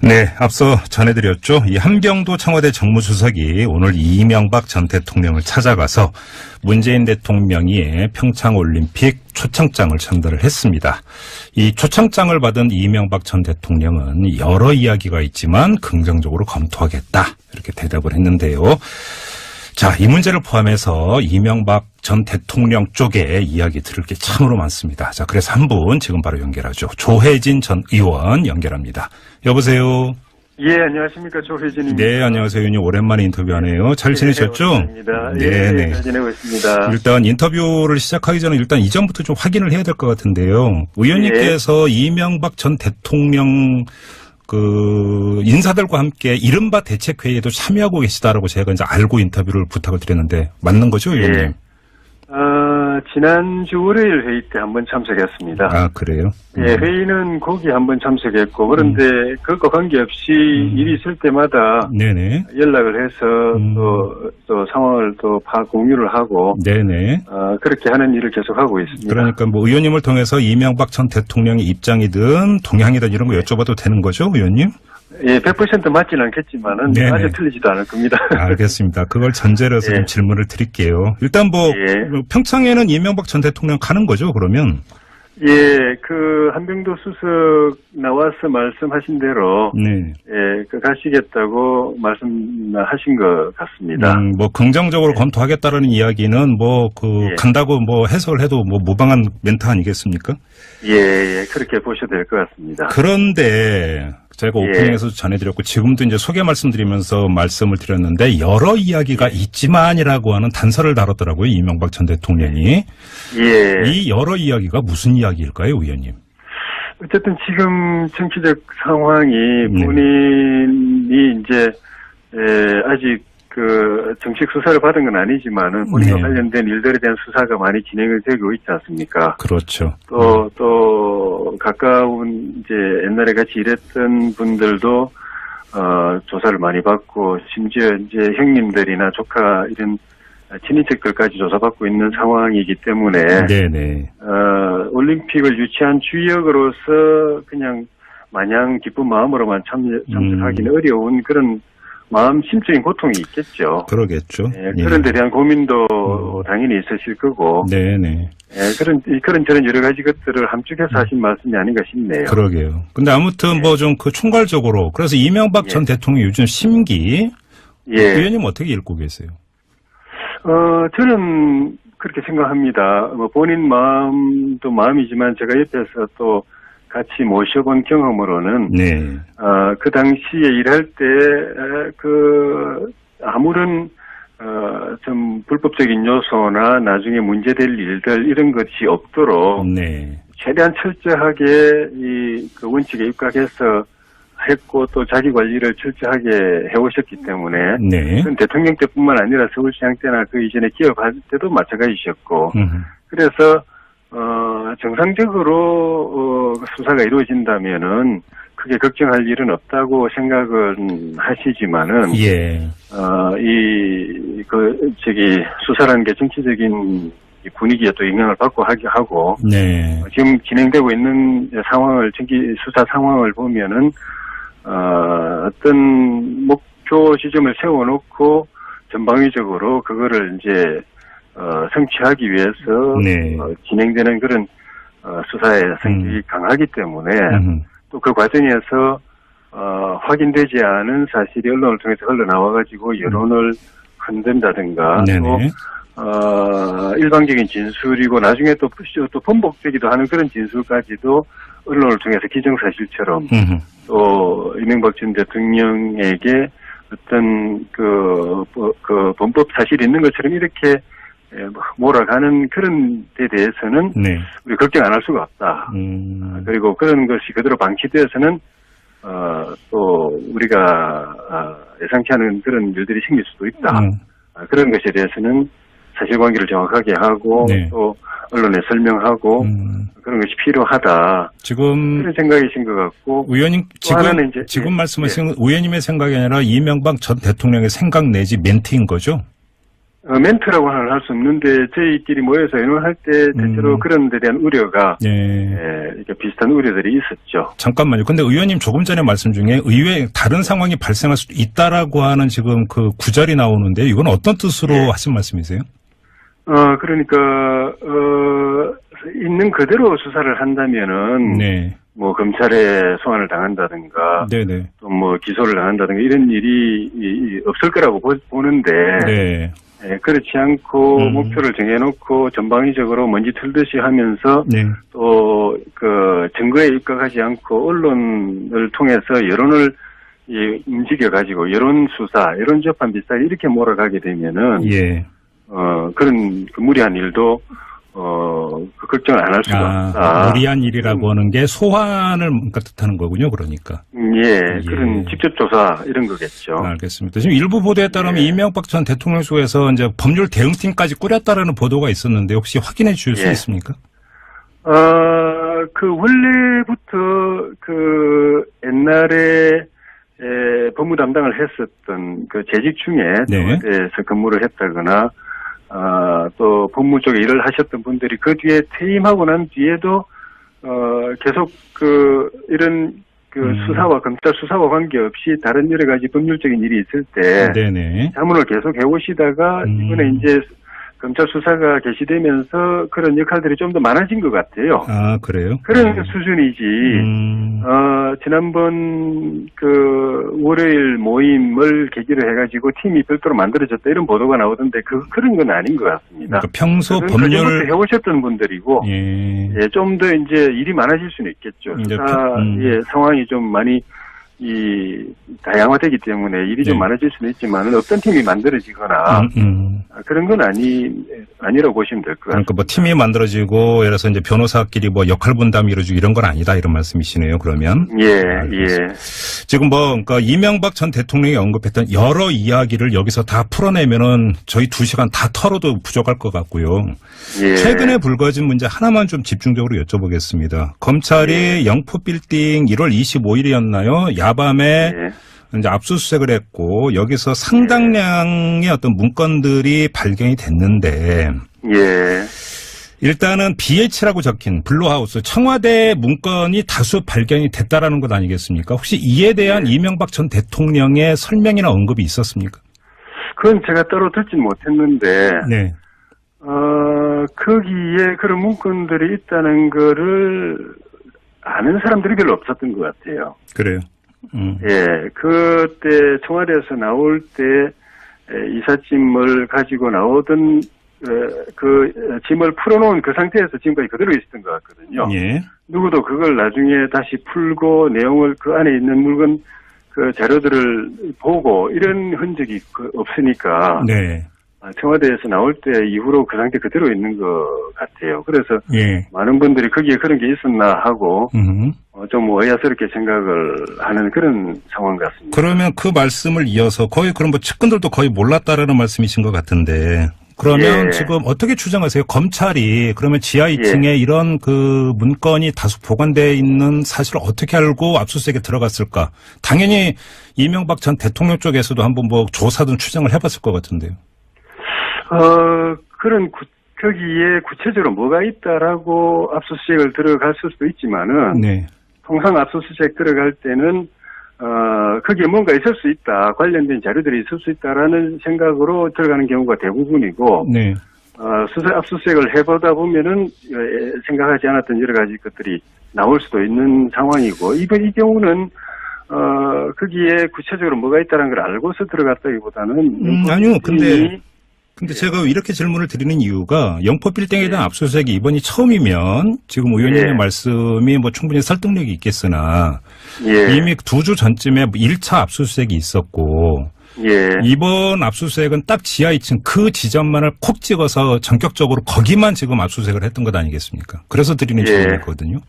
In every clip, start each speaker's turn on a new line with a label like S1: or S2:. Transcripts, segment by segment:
S1: 네, 앞서 전해드렸죠. 이 한병도 청와대 정무수석이 오늘 이명박 전 대통령을 찾아가서 문재인 대통령이 평창올림픽 초청장을 전달을 했습니다. 이 초청장을 받은 이명박 전 대통령은 여러 이야기가 있지만 긍정적으로 검토하겠다. 이렇게 대답을 했는데요. 자, 이 문제를 포함해서 이명박 전 대통령 쪽에 이야기 들을 게 참으로 많습니다. 자, 그래서 한 분 지금 바로 연결하죠. 조혜진 전 의원 연결합니다. 여보세요.
S2: 예, 안녕하십니까. 조혜진입니다.
S1: 네, 안녕하세요. 의원님 오랜만에 인터뷰하네요. 잘 지내셨죠?
S2: 오랜만입니다.
S1: 네,
S2: 예,
S1: 네.
S2: 잘 지내고 있습니다.
S1: 일단 인터뷰를 시작하기 전에 일단 이전부터 좀 확인을 해야 될 것 같은데요. 의원님께서
S2: 예.
S1: 이명박 전 대통령 그 인사들과 함께 이른바 대책 회의에도 참여하고 계시다라고 제가 이제 알고 인터뷰를 부탁을 드렸는데 맞는 거죠, 의원님?
S2: 예. 어, 지난주 월요일 회의 때 한 번 참석했습니다.
S1: 아 그래요?
S2: 예,
S1: 음.
S2: 회의는 거기 한 번 참석했고, 그런데 그것과 관계없이 일이 있을 때마다
S1: 네네.
S2: 연락을 해서
S1: 음.
S2: 또, 또 상황을 또 파, 공유를 하고,
S1: 네네.
S2: 어, 그렇게 하는 일을 계속하고 있습니다.
S1: 그러니까 뭐 의원님을 통해서 이명박 전 대통령의 입장이든 동향이든 이런 거 여쭤봐도 되는 거죠, 의원님?
S2: 예, 100% 맞지는 않겠지만은
S1: 네네.
S2: 아주 틀리지도 않을 겁니다.
S1: 알겠습니다. 그걸 전제로 해서
S2: 예.
S1: 좀 질문을 드릴게요. 일단 뭐
S2: 예.
S1: 평창에는 이명박 전 대통령 가는 거죠, 그러면?
S2: 예, 그 한병도 수석 나와서 말씀하신 대로
S1: 네.
S2: 예, 그 가시겠다고 말씀하신 것 같습니다.
S1: 음, 뭐 긍정적으로 검토하겠다라는 이야기는 뭐그
S2: 예.
S1: 간다고 뭐 해석을 해도 뭐 무방한 멘트 아니겠습니까?
S2: 예, 예, 그렇게 보셔도 될 것 같습니다.
S1: 그런데 제가
S2: 예.
S1: 오프닝에서 전해드렸고 지금도 이제 소개 말씀드리면서 말씀을 드렸는데 여러 이야기가 있지만이라고 하는 단서를 다뤘더라고요 이명박 전 대통령이
S2: 예,
S1: 이 여러 이야기가 무슨 이야기 일까요, 의원님?
S2: 어쨌든 지금 정치적 상황이
S1: 네.
S2: 본인이 이제 예, 아직 그 정식 수사를 받은 건 아니지만은 본인과
S1: 네.
S2: 관련된 일들에 대한 수사가 많이 진행이 되고 있지 않습니까?
S1: 그렇죠.
S2: 또, 또, 가까운, 이제, 옛날에 같이 일했던 분들도, 어, 조사를 많이 받고, 심지어 이제 형님들이나 조카, 이런 친인척들까지 조사받고 있는 상황이기 때문에,
S1: 네네.
S2: 어, 올림픽을 유치한 주역으로서 그냥 마냥 기쁜 마음으로만 참여, 참석하기는
S1: 음.
S2: 어려운 그런 마음, 심적인 고통이 있겠죠.
S1: 그러겠죠.
S2: 예,
S1: 예.
S2: 그런 데 대한 고민도 당연히 있으실 거고,
S1: 네네.
S2: 예, 그런, 이- 그런 저런 여러 가지 것들을 함축해서 하신 말씀이 아닌가 싶네요.
S1: 그러게요. 근데 아무튼 뭐좀 그 총괄적으로 그래서 이명박
S2: 예.
S1: 전 대통령 요즘 심기
S2: 예.
S1: 의원님 어떻게 읽고 계세요?
S2: 어, 저는 그렇게 생각합니다. 뭐 본인 마음도 마음이지만 제가 옆에서 또 같이 모셔본 경험으로는,
S1: 네.
S2: 어, 그 당시에 일할 때, 에, 그, 아무런, 어, 좀 불법적인 요소나 나중에 문제될 일들 이런 것이 없도록
S1: 네.
S2: 최대한 철저하게 이 그 원칙에 입각해서 했고 또 자기 관리를 철저하게 해오셨기 때문에
S1: 네.
S2: 대통령 때뿐만 아니라 서울시장 때나 그 이전에 기업 할 때도 마찬가지셨고
S1: 음,
S2: 그래서 어 정상적으로 어 수사가 이루어진다면은 크게 걱정할 일은 없다고 생각은 하시지만은
S1: 예.
S2: 어 이 그 저기 수사라는 게 정치적인 이 분위기에 또 영향을 받고 하기 하고
S1: 네.
S2: 지금 진행되고 있는 상황을 정기 수사 상황을 보면은 어, 어떤 목표 지점을 세워놓고 전방위적으로 그거를 이제 어, 성취하기 위해서
S1: 네.
S2: 어, 진행되는 그런 어, 수사의 성격이
S1: 음.
S2: 강하기 때문에
S1: 음,
S2: 또그 과정에서 어, 확인되지 않은 사실이 언론을 통해서 흘러나와가지고 여론을 흔든다든가 또
S1: 음. 네네.
S2: 어, 일방적인 진술이고 나중에 또, 또 번복되기도 하는 그런 진술까지도 언론을 통해서 기정사실처럼
S1: 음,
S2: 또 이명박 전 대통령에게 어떤 그, 뭐, 그 범법 사실이 있는 것처럼 이렇게 에, 뭐 몰아가는 그런 데 대해서는
S1: 네.
S2: 우리 걱정 안 할 수가 없다.
S1: 음,
S2: 그리고 그런 것이 그대로 방치되어서는 어, 또 우리가 아, 예상치 않은 그런 일들이 생길 수도 있다.
S1: 음,
S2: 아, 그런 것에 대해서는 사실관계를 정확하게 하고
S1: 네.
S2: 또 언론에 설명하고
S1: 음.
S2: 그런 것이 필요하다
S1: 지금
S2: 그런 생각이신 것 같고
S1: 의원님 지금
S2: 이제-
S1: 지금
S2: 예,
S1: 말씀하신 의원님의 생각이 아니라 이명박 전 대통령의 생각 내지 멘트인 거죠?
S2: 어, 멘트라고는 할 수 없는데 저희끼리 모여서 의논할 때 대체로
S1: 음.
S2: 그런 데 대한 우려가
S1: 예.
S2: 예, 이렇게 비슷한 우려들이 있었죠.
S1: 잠깐만요. 근데 의원님 조금 전에 말씀 중에 의외 다른 상황이 발생할 수도 있다라고 하는 지금 그 구절이 나오는데 이건 어떤 뜻으로
S2: 예.
S1: 하신 말씀이세요?
S2: 어 그러니까 어 있는 그대로 수사를 한다면은
S1: 네.
S2: 뭐 검찰에 소환을 당한다든가
S1: 네네.
S2: 또 뭐 기소를 당한다든가 이런 일이 없을 거라고 보, 보는데
S1: 네.
S2: 예, 그렇지 않고
S1: 음.
S2: 목표를 정해놓고 전방위적으로 먼지 틀듯이 하면서
S1: 네.
S2: 또그 증거에 입각하지 않고 언론을 통해서 여론을 이, 움직여 가지고 여론 수사, 여론 재판 비슷하게 이렇게 몰아가게 되면은
S1: 예.
S2: 어 그런 그 무리한 일도 어 그 걱정을 안 할 수가
S1: 아,
S2: 없다.
S1: 무리한 일이라고 하는 게 소환을 뭔가 뜻하는 거군요. 그러니까.
S2: 음, 예,
S1: 예.
S2: 그런 직접 조사 이런 거겠죠.
S1: 알겠습니다. 지금 일부 보도에 따르면
S2: 예.
S1: 이명박 전 대통령 쪽에서 이제 법률 대응팀까지 꾸렸다라는 보도가 있었는데 혹시 확인해 주실 수
S2: 예.
S1: 있습니까?
S2: 어, 그, 원래부터, 그, 옛날에, 에, 법무 담당을 했었던 그 재직 중에,
S1: 네.
S2: 청와대에서 근무를 했다거나, 아, 또 법무 쪽에 일을 하셨던 분들이 그 뒤에 퇴임하고 난 뒤에도, 어, 계속 그, 이런 그
S1: 음.
S2: 수사와 검찰 수사와 관계없이 다른 여러 가지 법률적인 일이 있을 때,
S1: 네네.
S2: 자문을 계속 해오시다가
S1: 음.
S2: 이번에 이제 검찰 수사가 개시되면서 그런 역할들이 좀 더 많아진 것 같아요.
S1: 아, 그래요?
S2: 그런
S1: 음.
S2: 수준이지.
S1: 음.
S2: 어, 지난번 그 월요일 모임을 계기로 해가지고 팀이 별도로 만들어졌다 이런 보도가 나오던데 그 그런 건 아닌 것 같습니다.
S1: 그러니까 평소
S2: 그건 그전부터
S1: 법률
S2: 해오셨던 분들이고
S1: 예.
S2: 예, 좀 더 이제 일이 많아질 수는 있겠죠.
S1: 그- 음.
S2: 예, 상황이 좀 많이 이 다양화되기 때문에 일이 좀
S1: 네.
S2: 많아질 수는 있지만 어떤 팀이 만들어지거나
S1: 음, 음.
S2: 아, 그런 건 아니 아니라고 보시면 될 것 같습니다.
S1: 그러니까 뭐 팀이 만들어지고 예를 들어서 이제 변호사끼리 뭐 역할 분담이 이루어지고 이런 건 아니다 이런 말씀이시네요. 그러면
S2: 예,
S1: 알겠습니다.
S2: 예.
S1: 지금 뭐 그러니까 이명박 전 대통령이 언급했던 여러 이야기를 여기서 다 풀어내면은 저희 두 시간 다 털어도 부족할 것 같고요.
S2: 예.
S1: 최근에 불거진 문제 하나만 좀 집중적으로 여쭤보겠습니다. 검찰이 영포 빌딩 1월 25일이었나요? 야밤에
S2: 예.
S1: 이제 압수수색을 했고 여기서 상당량의 어떤 문건들이 발견이 됐는데
S2: 예.
S1: 일단은 BH라고 적힌 블루하우스 청와대 문건이 다수 발견이 됐다라는 것 아니겠습니까? 혹시 이에 대한
S2: 네.
S1: 이명박 전 대통령의 설명이나 언급이 있었습니까?
S2: 그건 제가 따로 듣진 못했는데
S1: 네.
S2: 어, 거기에 그런 문건들이 있다는 거를 아는 사람들이 별로 없었던 것 같아요.
S1: 그래요. 음.
S2: 예, 그때 청와대에서 나올 때 에, 이삿짐을 가지고 나오던 에, 그 에, 짐을 풀어놓은 그 상태에서 지금까지 그대로 있었던 것 같거든요.
S1: 예.
S2: 누구도 그걸 나중에 다시 풀고 내용을 그 안에 있는 물건 그 자료들을 보고 이런 흔적이 그 없으니까
S1: 네.
S2: 아, 청와대에서 나올 때 이후로 그 상태 그대로 있는 것 같아요. 그래서
S1: 예.
S2: 많은 분들이 거기에 그런 게 있었나 하고
S1: 음.
S2: 어, 좀 의아스럽게 생각을 하는 그런 상황 같습니다.
S1: 그러면 그 말씀을 이어서 거의 그럼 뭐 측근들도 거의 몰랐다라는 말씀이신 것 같은데 그러면
S2: 예.
S1: 지금 어떻게 추정하세요? 검찰이 그러면 지하 2층에 이런 그 문건이 다수 보관되어 있는 사실을 어떻게 알고 압수수색에 들어갔을까? 당연히 이명박 전 대통령 쪽에서도 한번 뭐 조사든 추정을 해봤을 것 같은데요.
S2: 어, 그런 구, 거기에 구체적으로 뭐가 있다라고 압수수색을 들어갔을 수도 있지만은
S1: 네.
S2: 통상 압수수색 들어갈 때는 어, 거기에 뭔가 있을 수 있다, 관련된 자료들이 있을 수 있다라는 생각으로 들어가는 경우가 대부분이고,
S1: 네.
S2: 어, 수색, 압수수색을 해보다 보면은, 에, 생각하지 않았던 여러 가지 것들이 나올 수도 있는 상황이고, 이번 이 경우는, 어, 거기에 구체적으로 뭐가 있다는 걸 알고서 들어갔다기보다는.
S1: 음, 아니요. 근데 근데 제가 이렇게 질문을 드리는 이유가 영포 빌딩에 대한 압수수색이 이번이 처음이면 지금 의원님의
S2: 예.
S1: 말씀이 뭐 충분히 설득력이 있겠으나
S2: 예,
S1: 이미 두 주 전쯤에 1차 압수수색이 있었고
S2: 예,
S1: 이번 압수수색은 딱 지하 2층 그 지점만을 콕 찍어서 전격적으로 거기만 지금 압수수색을 했던 것 아니겠습니까? 그래서 드리는
S2: 예.
S1: 질문이거든요.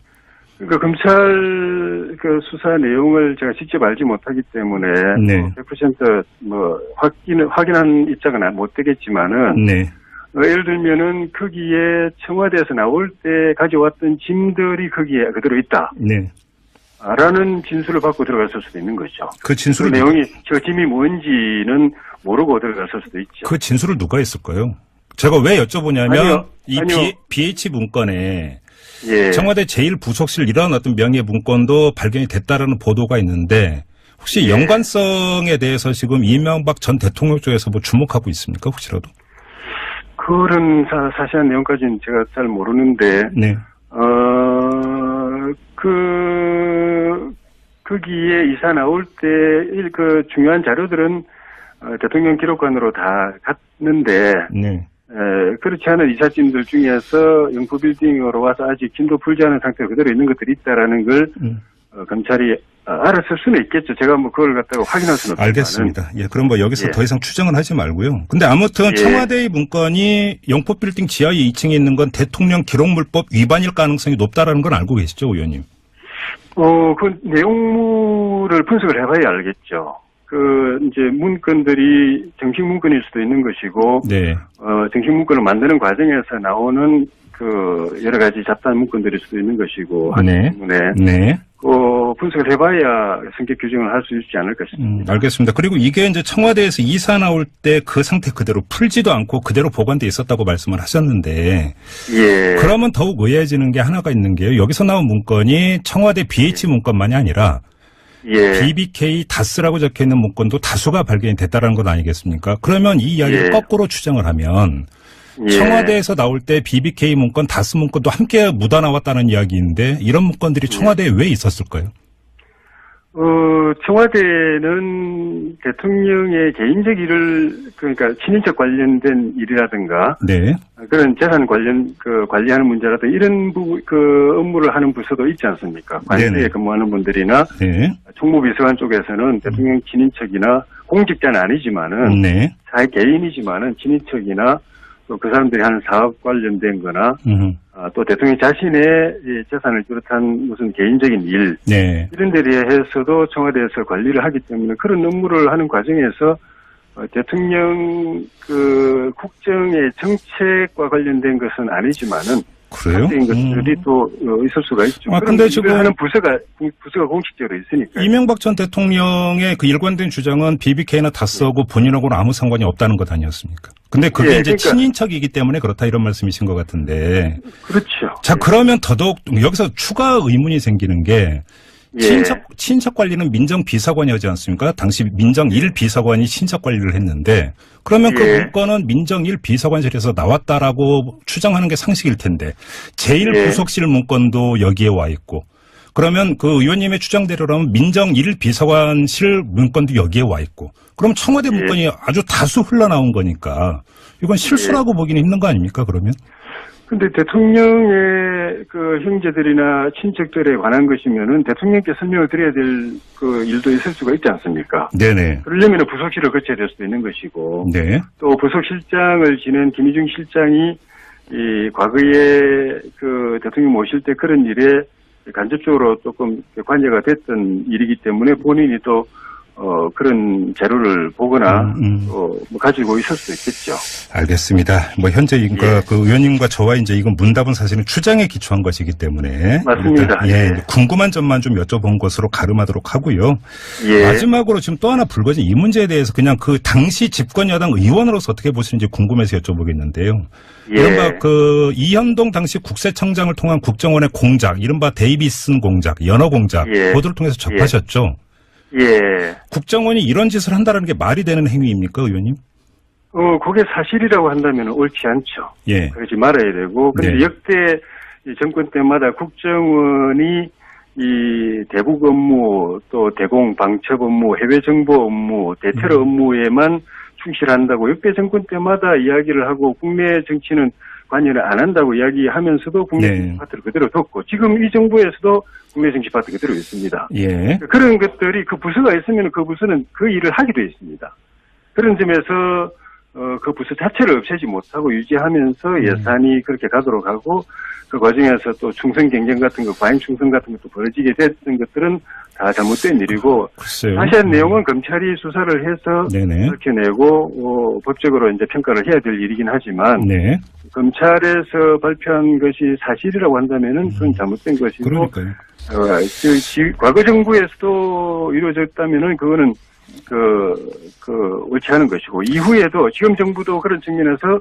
S2: 그 검찰 그 수사 내용을 제가 직접 알지 못하기 때문에
S1: 네.
S2: 뭐 100%뭐 확인 확인한 입장은 아, 못 되겠지만은
S1: 네.
S2: 어, 예를 들면은 거기에 청와대에서 나올 때 가져왔던 짐들이 거기에 그대로 있다.
S1: 네.
S2: 라는 진술을 받고 들어갔을 수도 있는 거죠. 그그
S1: 진술을
S2: 내용이 저 짐이 뭔지는 모르고 들어갔을 수도 있죠.
S1: 그 진술을 누가 했을까요? 제가 왜 여쭤보냐면
S2: 아니요.
S1: 이
S2: 아니요.
S1: B, h 문건에
S2: 예.
S1: 청와대 제1부속실 이런 어떤 명예 문건도 발견이 됐다라는 보도가 있는데 혹시
S2: 예.
S1: 연관성에 대해서 지금 이명박 전 대통령 쪽에서 뭐 주목하고 있습니까? 혹시라도?
S2: 그런 사, 사실한 내용까지는 제가 잘 모르는데
S1: 네.
S2: 어, 그, 거기에 이사 나올 때, 일, 그, 중요한 자료들은, 어, 대통령 기록관으로 다 갔는데,
S1: 네.
S2: 에, 그렇지 않은 이삿짐들 중에서 영포빌딩으로 와서 아직 진도 풀지 않은 상태로 그대로 있는 것들이 있다라는 걸,
S1: 음.
S2: 어, 검찰이 어, 알았을 수는 있겠죠. 제가 뭐 그걸 갖다가 확인할 수는 없지만.
S1: 알겠습니다. 예, 그럼 뭐 여기서
S2: 예.
S1: 더 이상 추정은 하지 말고요. 근데 아무튼
S2: 예.
S1: 청와대의 문건이 영포빌딩 지하의 2층에 있는 건 대통령 기록물법 위반일 가능성이 높다라는 건 알고 계시죠, 의원님?
S2: 어, 그 내용물을 분석을 해봐야 알겠죠. 그, 이제 문건들이 정식 문건일 수도 있는 것이고,
S1: 네.
S2: 어, 정식 문건을 만드는 과정에서 나오는 그 여러 가지 잡다한 문건들일 수도 있는 것이고, 하기
S1: 네.
S2: 때문에,
S1: 네.
S2: 어, 분석을 해봐야 성격 규정을 할 수 있지 않을까
S1: 음,
S2: 싶습니다.
S1: 알겠습니다. 그리고 이게 이제 청와대에서 이사 나올 때 그 상태 그대로 풀지도 않고 그대로 보관돼 있었다고 말씀을 하셨는데
S2: 예.
S1: 그러면 더욱 의아해지는 게 하나가 있는 게요. 여기서 나온 문건이 청와대 BH 문건만이 아니라
S2: 예.
S1: BBK 다스라고 적혀 있는 문건도 다수가 발견이 됐다라는 것 아니겠습니까? 그러면 이 이야기를
S2: 예.
S1: 거꾸로 추정을 하면
S2: 예.
S1: 청와대에서 나올 때 BBK 문건, 다스 문건도 함께 묻어 나왔다는 이야기인데 이런 문건들이
S2: 예.
S1: 청와대에 왜 있었을까요?
S2: 어, 청와대는 대통령의 개인적 일을, 그러니까 친인척 관련된 일이라든가,
S1: 네.
S2: 그런 재산 관련 그 관리하는 문제라도 이런 부, 그 업무를 하는 부서도 있지 않습니까? 관세에
S1: 네네.
S2: 근무하는 분들이나
S1: 네.
S2: 총무비서관 쪽에서는 대통령 친인척이나 공직자는 아니지만은
S1: 네.
S2: 사회 개인이지만은 친인척이나 또 그 사람들이 하는 사업 관련된 거나
S1: 음,
S2: 아, 또 대통령 자신의 이 재산을 비롯한 무슨 개인적인 일
S1: 네.
S2: 이런 데 대해서도 청와대에서 관리를 하기 때문에 그런 업무를 하는 과정에서 어, 대통령 그 국정의 정책과 관련된 것은 아니지만은
S1: 그래요?
S2: 사적인 것들이
S1: 음.
S2: 또 어, 있을 수가 있죠.
S1: 아, 근데 지금-
S2: 하는 부서가 부서가 공식적으로 있으니까.
S1: 이명박 전 대통령의 그 일관된 주장은 BBK나 다스하고 본인하고는 아무 상관이 없다는 것 아니었습니까? 근데 그게
S2: 예,
S1: 이제
S2: 그러니까-
S1: 친인척이기 때문에 그렇다 이런 말씀이신 것 같은데.
S2: 그렇죠.
S1: 자, 그러면 더더욱 여기서 추가 의문이 생기는 게
S2: 예.
S1: 친척, 친척 관리는 민정 비서관이 하지 않습니까? 당시 민정 1 비서관이 친척 관리를 했는데 그러면 그
S2: 예.
S1: 문건은 민정 1 비서관실에서 나왔다라고 추정하는 게 상식일 텐데 제1
S2: 예.
S1: 부속실 문건도 여기에 와 있고 그러면 그 의원님의 추정대로라면 민정 1 비서관실 문건도 여기에 와 있고 그럼 청와대
S2: 예.
S1: 문건이 아주 다수 흘러나온 거니까 이건 실수라고 보기는 힘든 거 아닙니까 그러면?
S2: 근데 대통령의 그 형제들이나 친척들에 관한 것이면은 대통령께 설명을 드려야 될 그 일도 있을 수가 있지 않습니까?
S1: 네네.
S2: 그러려면 부속실을 거쳐야 될 수도 있는 것이고
S1: 네.
S2: 또 부속실장을 지낸 김희중 실장이 이 과거에 그 대통령 모실 때 그런 일에 간접적으로 조금 관여가 됐던 일이기 때문에 본인이 또 어, 그런 자료를 보거나
S1: 음, 음.
S2: 또뭐 가지고 있을 수 있겠죠.
S1: 알겠습니다. 뭐 현재 이- 그,
S2: 예.
S1: 그 의원님과 저와 이제 이건 문답은 사실은 추정에 기초한 것이기 때문에
S2: 맞습니다.
S1: 예,
S2: 예.
S1: 궁금한 점만 좀 여쭤본 것으로 가름하도록 하고요.
S2: 예.
S1: 마지막으로 지금 또 하나 불거진 이 문제에 대해서 그냥 그 당시 집권 여당 의원으로서 어떻게 보시는지 궁금해서 여쭤보겠는데요.
S2: 예.
S1: 이른바 그 이현동 당시 국세청장을 통한 국정원의 공작, 이른바 데이비슨 공작, 연어 공작
S2: 예.
S1: 보도를 통해서 접하셨죠.
S2: 예.
S1: 국정원이 이런 짓을 한다는 게 말이 되는 행위입니까, 의원님?
S2: 어, 그게 사실이라고 한다면 옳지 않죠.
S1: 예.
S2: 그러지 말아야 되고, 근데
S1: 네.
S2: 역대 이 정권 때마다 국정원이 이 대북 업무, 또 대공 방첩 업무, 해외 정보 업무, 대테러
S1: 음.
S2: 업무에만 충실한다고 역대 정권 때마다 이야기를 하고 국내 정치는 관여를 안 한다고 이야기하면서도 국내
S1: 네.
S2: 정치 파트를 그대로 뒀고 지금 이 정부에서도 국내 정치 파트 그대로 있습니다.
S1: 예.
S2: 그런 것들이 그 부서가 있으면 그 부서는 그 일을 하게 돼 있습니다. 그런 점에서 어, 그 부서 자체를 없애지 못하고 유지하면서
S1: 음.
S2: 예산이 그렇게 가도록 하고 그 과정에서 또 충성 경쟁 같은 거, 과잉 충성 같은 것도 벌어지게 됐던 것들은 다 잘못된 일이고
S1: 글쎄요.
S2: 자세한 내용은 검찰이 수사를 해서
S1: 네네.
S2: 밝혀내고 어, 법적으로 이제 평가를 해야 될 일이긴 하지만
S1: 네.
S2: 검찰에서 발표한 것이 사실이라고 한다면은 그건 잘못된 것이고
S1: 그러니까요.
S2: 어, 그, 지- 과거 정부에서도 이루어졌다면은 그거는 그, 그, 옳지 않은 것이고, 이후에도 지금 정부도 그런 측면에서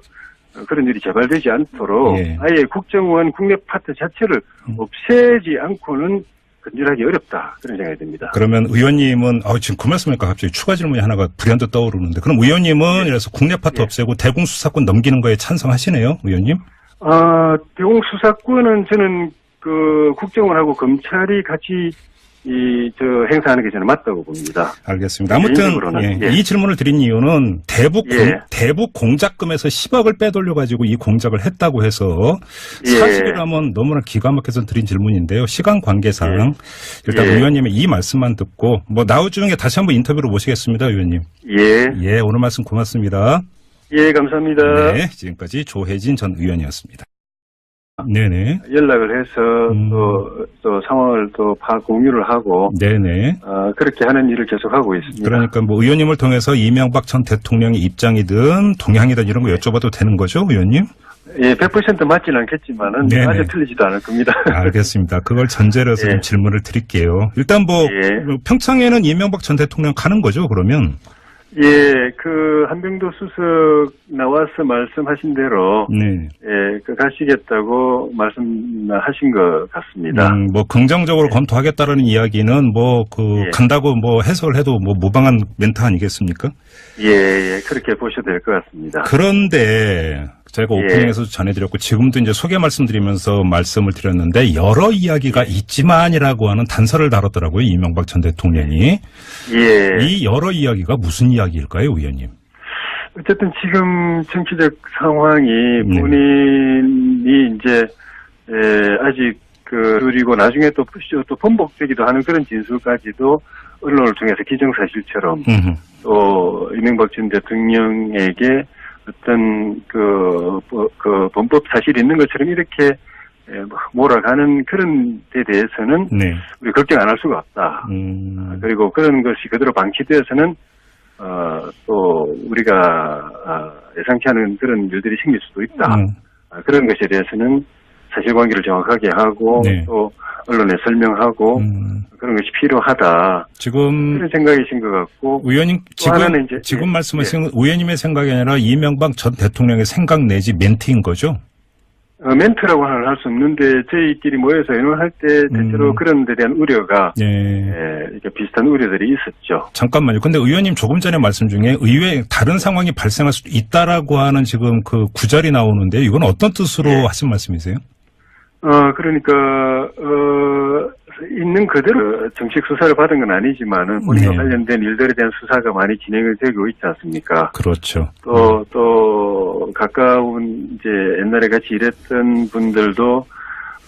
S2: 어, 그런 일이 재발되지 않도록
S1: 예.
S2: 아예 국정원 국내 파트 자체를
S1: 음.
S2: 없애지 않고는 건전하기 어렵다. 그런 생각이 듭니다.
S1: 그러면 의원님은 아 지금 그 말씀하니까 갑자기 추가 질문이 하나가 불현듯 떠오르는데 그럼 의원님은 이래서 국내 파트
S2: 예.
S1: 없애고 대공 수사권 넘기는 거에 찬성하시네요, 의원님?
S2: 아, 대공 수사권은 저는 그 국정원하고 검찰이 같이 이, 저, 행사하는 게 저는 맞다고 봅니다.
S1: 알겠습니다. 아무튼 예,
S2: 예.
S1: 이 질문을 드린 이유는 대북 공,
S2: 예.
S1: 대북 공작금에서 10억을 빼돌려 가지고 이 공작을 했다고 해서
S2: 예.
S1: 사실이라면 너무나 기가 막혀서 드린 질문인데요. 시간 관계상 일단
S2: 예.
S1: 의원님의 이 말씀만 듣고 뭐 나중에 다시 한번 인터뷰로 모시겠습니다, 의원님.
S2: 예.
S1: 예, 오늘 말씀 고맙습니다.
S2: 예, 감사합니다.
S1: 네, 지금까지 조혜진 전 의원이었습니다. 네네,
S2: 연락을 해서
S1: 음.
S2: 또, 또 상황을 또 파, 공유를 하고,
S1: 네네.
S2: 어, 그렇게 하는 일을 계속하고 있습니다.
S1: 그러니까 뭐 의원님을 통해서 이명박 전 대통령의 입장이든 동향이든 이런 거 여쭤봐도 되는 거죠, 의원님?
S2: 예, 100% 맞지는 않겠지만은
S1: 네네.
S2: 아주 틀리지도 않을 겁니다.
S1: 알겠습니다. 그걸 전제로 해서
S2: 예.
S1: 좀 질문을 드릴게요. 일단 뭐
S2: 예.
S1: 뭐 평창에는 이명박 전 대통령 가는 거죠, 그러면?
S2: 예, 그 한병도 수석 나와서 말씀하신 대로
S1: 네.
S2: 예, 그 가시겠다고 말씀하신 것 같습니다.
S1: 음, 뭐 긍정적으로 검토하겠다라는 이야기는 뭐그
S2: 예.
S1: 간다고 뭐 해석을 해도 뭐 무방한 멘트 아니겠습니까?
S2: 예, 예, 그렇게 보셔도 될 것 같습니다.
S1: 그런데 제가
S2: 예.
S1: 오프닝에서도 전해드렸고 지금도 이제 소개 말씀드리면서 말씀을 드렸는데 여러 이야기가 있지만이라고 하는 단서를 다뤘더라고요 이명박 전 대통령이
S2: 예.
S1: 이 여러 이야기가 무슨 이야기일까요 의원님?
S2: 어쨌든 지금 정치적 상황이
S1: 네.
S2: 본인이 이제 에, 아직 그 그리고 나중에 또, 또 번복되기도 하는 그런 진술까지도 언론을 통해서 기정사실처럼
S1: 음흠.
S2: 또 이명박 전 대통령에게 어떤 그, 뭐, 그 범법 사실이 있는 것처럼 이렇게 에, 몰아가는 그런 데 대해서는
S1: 네.
S2: 우리 걱정 안 할 수가 없다.
S1: 음,
S2: 그리고 그런 것이 그대로 방치되어서는 어, 또 우리가 아, 예상치 않은 그런 일들이 생길 수도 있다.
S1: 음,
S2: 아, 그런 것에 대해서는 사실관계를 정확하게 하고
S1: 네.
S2: 또 언론에 설명하고
S1: 음.
S2: 그런 것이 필요하다.
S1: 지금
S2: 그런 생각이신 것 같고
S1: 의원님 지금
S2: 이제-
S1: 지금
S2: 예,
S1: 말씀하신 의원님의 생각이 아니라 이명박 전 대통령의 생각 내지 멘트인 거죠?
S2: 어, 멘트라고 하는 할 수 없는데 저희끼리 모여서 의논할 때 대체로
S1: 음.
S2: 그런 데 대한 우려가
S1: 예.
S2: 예, 이렇게 비슷한 우려들이 있었죠.
S1: 잠깐만요. 근데 의원님 조금 전에 말씀 중에 의외 다른 상황이 발생할 수도 있다라고 하는 지금 그 구절이 나오는데 이건 어떤 뜻으로
S2: 예.
S1: 하신 말씀이세요?
S2: 어, 그러니까, 어, 있는 그대로 정식 수사를 받은 건 아니지만은 본인과
S1: 네.
S2: 관련된 일들에 대한 수사가 많이 진행이 되고 있지 않습니까?
S1: 그렇죠.
S2: 또, 또, 가까운 이제 옛날에 같이 일했던 분들도,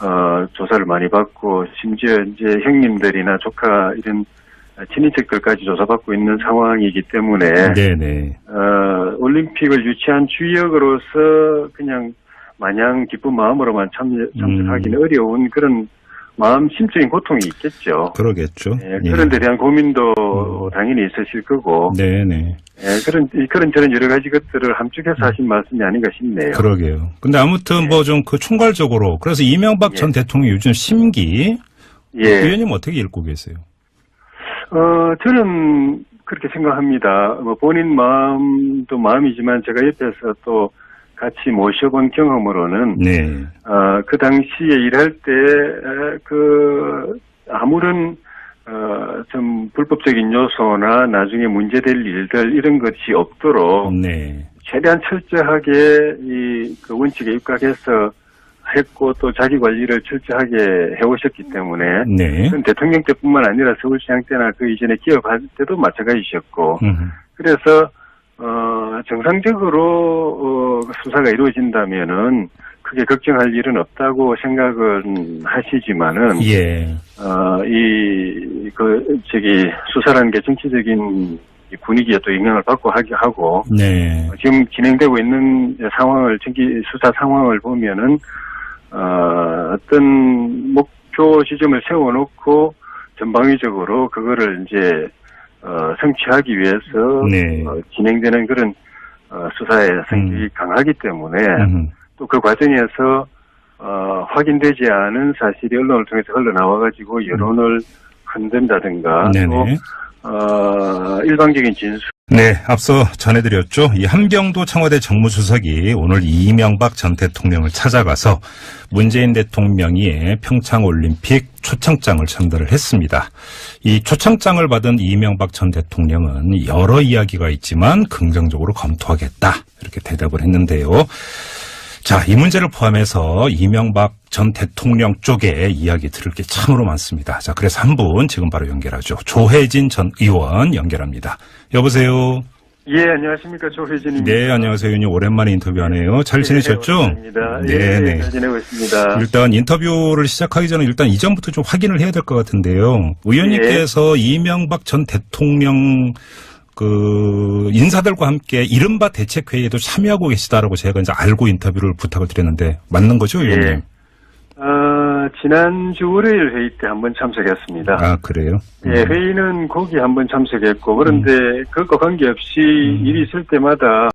S2: 어, 조사를 많이 받고, 심지어 이제 형님들이나 조카 이런 친인척들까지 조사받고 있는 상황이기 때문에,
S1: 네네.
S2: 어, 올림픽을 유치한 주역으로서 그냥 마냥 기쁜 마음으로만 참석하기는
S1: 음.
S2: 어려운 그런 마음 심적인 고통이 있겠죠.
S1: 그러겠죠.
S2: 예, 그런 데 대한 고민도 당연히 있으실 거고,
S1: 네네.
S2: 예, 그런, 이- 그런 저런 여러 가지 것들을 함축해서 하신 말씀이 아닌가 싶네요.
S1: 그러게요. 근데 아무튼 뭐좀 그 총괄적으로 그래서 이명박
S2: 예.
S1: 전 대통령 요즘 심기
S2: 예.
S1: 의원님 어떻게 읽고 계세요?
S2: 어, 저는 그렇게 생각합니다. 뭐 본인 마음도 마음이지만 제가 옆에서 또 같이 모셔본 경험으로는
S1: 네.
S2: 어, 그 당시에 일할 때, 에, 그, 아무런, 어, 좀 불법적인 요소나 나중에 문제될 일들, 이런 것이 없도록,
S1: 네.
S2: 최대한 철저하게 이, 그 원칙에 입각해서 했고, 또 자기 관리를 철저하게 해오셨기 때문에,
S1: 네.
S2: 대통령 때뿐만 아니라 서울시장 때나 그 이전에 기업할 때도 마찬가지셨고,
S1: 음,
S2: 그래서 어, 정상적으로 어, 수사가 이루어진다면은 크게 걱정할 일은 없다고 생각은 하시지만은
S1: 예.
S2: 어, 이, 그, 저기, 수사라는 게 정치적인 이 분위기에 또 영향을 받고 하기 하고,
S1: 네.
S2: 지금 진행되고 있는 상황을, 정치 수사 상황을 보면은, 어, 어떤 목표 지점을 세워놓고 전방위적으로 그거를 이제, 어, 성취하기 위해서,
S1: 네.
S2: 어, 진행되는 그런, 어, 수사의 성격이
S1: 음.
S2: 강하기 때문에,
S1: 음,
S2: 또그 과정에서 어, 확인되지 않은 사실이 언론을 통해서 흘러나와가지고 여론을 흔든다든가
S1: 네네.
S2: 또 어, 일방적인 진술
S1: 네, 앞서 전해드렸죠. 이 함경도 청와대 정무수석이 오늘 이명박 전 대통령을 찾아가서 문재인 대통령이 평창올림픽 초청장을 전달을 했습니다. 이 초청장을 받은 이명박 전 대통령은 여러 이야기가 있지만 긍정적으로 검토하겠다. 이렇게 대답을 했는데요. 자, 이 문제를 포함해서 이명박 전 대통령 쪽에 이야기 들을 게 참으로 많습니다. 자, 그래서 한 분 지금 바로 연결하죠. 조혜진 전 의원 연결합니다. 여보세요.
S2: 예 안녕하십니까 조혜진입니다.
S1: 네, 안녕하세요. 의원님 오랜만에 인터뷰하네요. 잘 지내셨죠?
S2: 오랜만입니다.
S1: 네,
S2: 예,
S1: 네.
S2: 잘 지내고 있습니다.
S1: 일단 인터뷰를 시작하기 전에 일단 이전부터 좀 확인을 해야 될 것 같은데요. 의원님께서
S2: 예.
S1: 이명박 전 대통령 그 인사들과 함께 이른바 대책 회의에도 참여하고 계시다라고 제가 이제 알고 인터뷰를 부탁을 드렸는데 맞는 거죠, 의원님?
S2: 예. 어, 지난주 월요일 회의 때 한 번 참석했습니다.
S1: 아 그래요?
S2: 예, 회의는 거기 한 번 참석했고, 그런데 그것과 관계없이 일이 있을 때마다